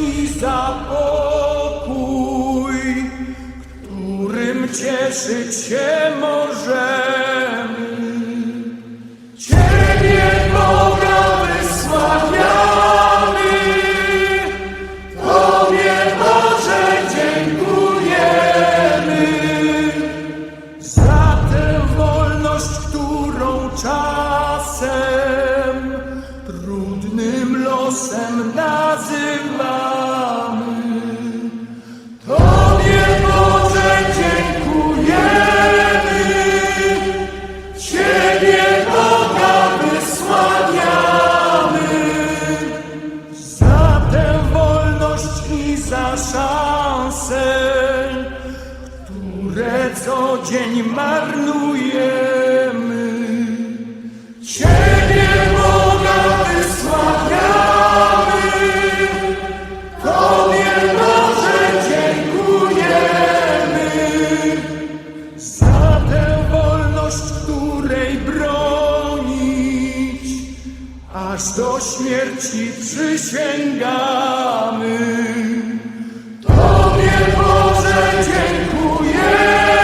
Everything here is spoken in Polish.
i za pokój, którym cieszyć się możemy. Losem nazywamy. Tobie Boże dziękujemy, Ciebie Boga wysławiamy za tę wolność i za szanse, które co dzień marnujemy. Ciebie aż do śmierci przysięgamy. Tobie Boże dziękujemy,